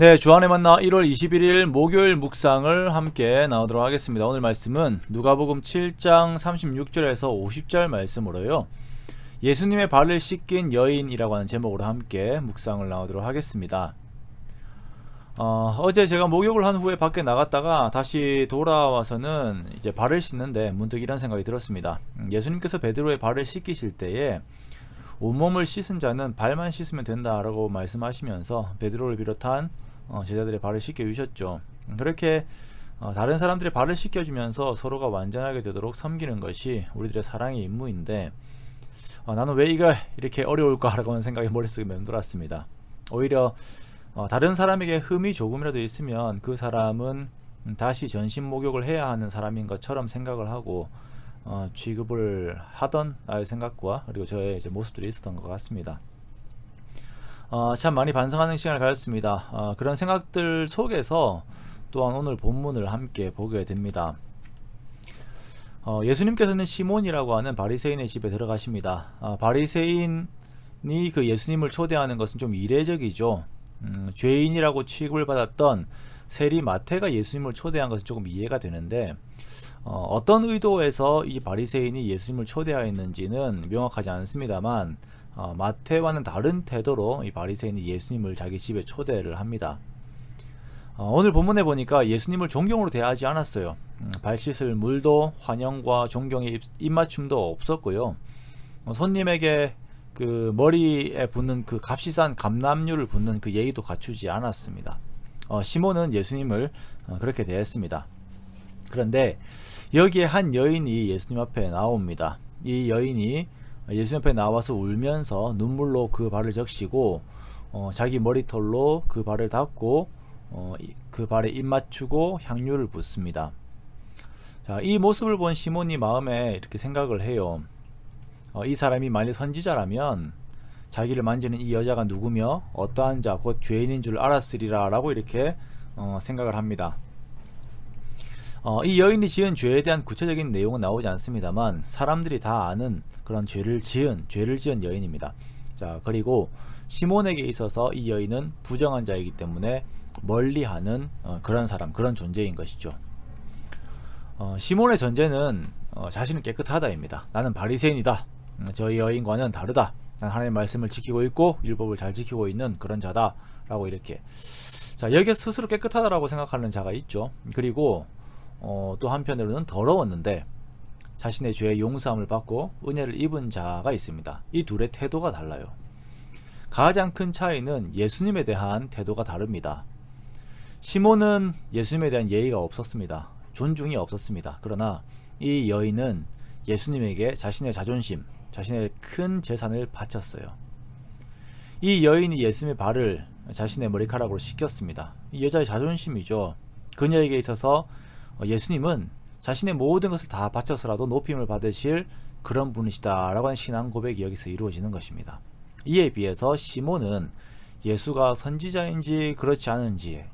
네, 주안의 만나 1월 21일 목요일 묵상을 함께 나오도록 하겠습니다. 오늘 말씀은 누가복음 7장 36절에서 50절 말씀으로요. 예수님의 발을 씻긴 여인이라고 하는 제목으로 함께 묵상을 나오도록 하겠습니다. 어, 어제 제가 목욕을 한 후에 밖에 나갔다가 다시 돌아와서는 이제 발을 씻는데 문득 이런 생각이 들었습니다. 음, 예수님께서 베드로의 발을 씻기실 때에 온몸을 씻은 자는 발만 씻으면 된다라고 말씀하시면서 베드로를 비롯한 어, 제자들의 발을 씻겨 주셨죠. 그렇게 어, 다른 사람들의 발을 씻겨 주면서 서로가 완전하게 되도록 섬기는 것이 우리들의 사랑의 임무인데 어, 나는 왜 이걸 이렇게 어려울까라고 하는 생각이 머릿속에 맴돌았습니다. 오히려 어, 다른 사람에게 흠이 조금이라도 있으면 그 사람은 다시 전신 목욕을 해야 하는 사람인 것처럼 생각을 하고 어, 취급을 하던 나의 생각과 그리고 저의 모습들이 있었던 것 같습니다. 어, 참 많이 반성하는 시간을 가졌습니다. 어, 그런 생각들 속에서 또한 오늘 본문을 함께 보게 됩니다. 어, 예수님께서는 시몬이라고 하는 바리새인의 집에 들어가십니다. 어, 바리새인이 그 예수님을 초대하는 것은 좀 이례적이죠. 음, 죄인이라고 취급을 받았던 세리 마태가 예수님을 초대한 것은 조금 이해가 되는데 어, 떤 의도에서 이 바리새인이 예수님을 초대하였는지는 명확하지 않습니다만 어, 마태와는 다른 태도로 이 바리새인이 예수님을 자기 집에 초대를 합니다. 어, 오늘 본문에 보니까 예수님을 존경으로 대하지 않았어요. 음, 발 씻을 물도 환영과 존경의 입, 입맞춤도 없었고요. 어, 손님에게 그 머리에 붙는 그 값이 싼 감남류를 붓는 그 예의도 갖추지 않았습니다. 어, 시몬은 예수님을 어, 그렇게 대했습니다. 그런데 여기에 한 여인이 예수님 앞에 나옵니다. 이 여인이 예수님 앞에 나와서 울면서 눈물로 그 발을 적시고 어, 자기 머리털로 그 발을 닦고 어, 그 발에 입 맞추고 향유를 붓습니다. 자, 이 모습을 본 시몬이 마음에 이렇게 생각을 해요. 어, 이 사람이 만일 선지자라면 자기를 만지는 이 여자가 누구며 어떠한 자, 곧 죄인인 줄 알았으리라라고 이렇게 어, 생각을 합니다. 어, 이 여인이 지은 죄에 대한 구체적인 내용은 나오지 않습니다만 사람들이 다 아는 그런 죄를 지은 죄를 지은 여인입니다. 자 그리고 시몬에게 있어서 이 여인은 부정한 자이기 때문에 멀리하는 어, 그런 사람 그런 존재인 것이죠. 어, 시몬의 전제는 어, 자신은 깨끗하다입니다. 나는 바리새인이다. 음, 저희 여인과는 다르다. 난 하나님의 말씀을 지키고 있고 율법을 잘 지키고 있는 그런 자다라고 이렇게 자 여기에 스스로 깨끗하다라고 생각하는 자가 있죠. 그리고 어, 또 한편으로는 더러웠는데 자신의 죄의 용서함을 받고 은혜를 입은 자가 있습니다. 이 둘의 태도가 달라요. 가장 큰 차이는 예수님에 대한 태도가 다릅니다. 시몬은 예수님에 대한 예의가 없었습니다. 존중이 없었습니다. 그러나 이 여인은 예수님에게 자신의 자존심, 자신의 큰 재산을 바쳤어요. 이 여인이 예수님의 발을 자신의 머리카락으로 씻겼습니다. 이 여자의 자존심이죠. 그녀에게 있어서 어, 예수님은 자신의 모든 것을 다 바쳐서라도 높임을 받으실 그런 분이시다라고 하는 신앙 고백이 여기서 이루어지는 것입니다. 이에 비해서 시몬은 예수가 선지자인지 그렇지 않은지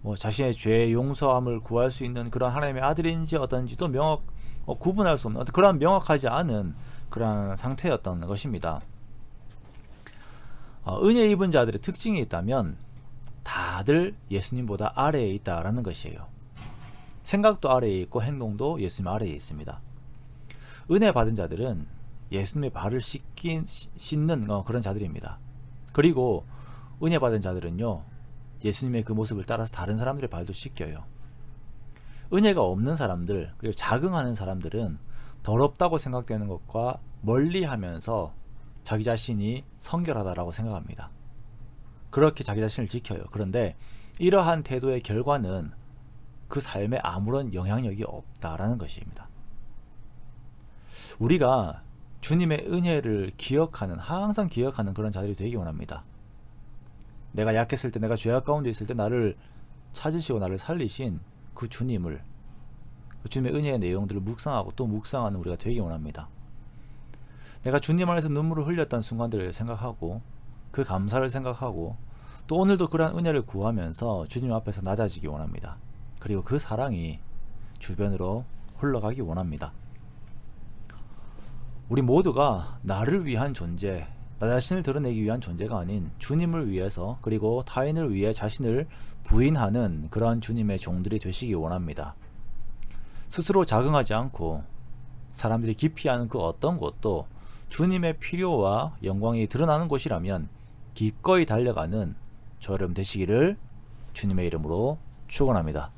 뭐 자신의 죄 용서함을 구할 수 있는 그런 하나님의 아들인지 어떤지도 명확 어, 구분할 수 없는 그런 명확하지 않은 그런 상태였던 것입니다. 어, 은혜 입은 자들의 특징이 있다면 다들 예수님보다 아래에 있다라는 것이에요. 생각도 아래에 있고 행동도 예수님 아래에 있습니다. 은혜 받은 자들은 예수님의 발을 씻긴, 씻는 어, 그런 자들입니다. 그리고 은혜 받은 자들은요, 예수님의 그 모습을 따라서 다른 사람들의 발도 씻겨요. 은혜가 없는 사람들, 그리고 자긍하는 사람들은 더럽다고 생각되는 것과 멀리 하면서 자기 자신이 성결하다라고 생각합니다. 그렇게 자기 자신을 지켜요. 그런데 이러한 태도의 결과는 그 삶에 아무런 영향력이 없다라는 것입니다. 우리가 주님의 은혜를 기억하는 항상 기억하는 그런 자들이 되기 원합니다. 내가 약했을 때 내가 죄악 가운데 있을 때 나를 찾으시고 나를 살리신 그 주님을 그 주님의 은혜의 내용들을 묵상하고 또 묵상하는 우리가 되기 원합니다. 내가 주님 안에서 눈물을 흘렸던 순간들을 생각하고 그 감사를 생각하고 또 오늘도 그러한 은혜를 구하면서 주님 앞에서 낮아지기 원합니다. 그리고 그 사랑이 주변으로 흘러가기 원합니다. 우리 모두가 나를 위한 존재, 나 자신을 드러내기 위한 존재가 아닌 주님을 위해서 그리고 타인을 위해 자신을 부인하는 그러한 주님의 종들이 되시기 원합니다. 스스로 자긍하지 않고 사람들이 기피하는 그 어떤 곳도 주님의 필요와 영광이 드러나는 곳이라면 기꺼이 달려가는 저 여러분 되시기를 주님의 이름으로 축원합니다.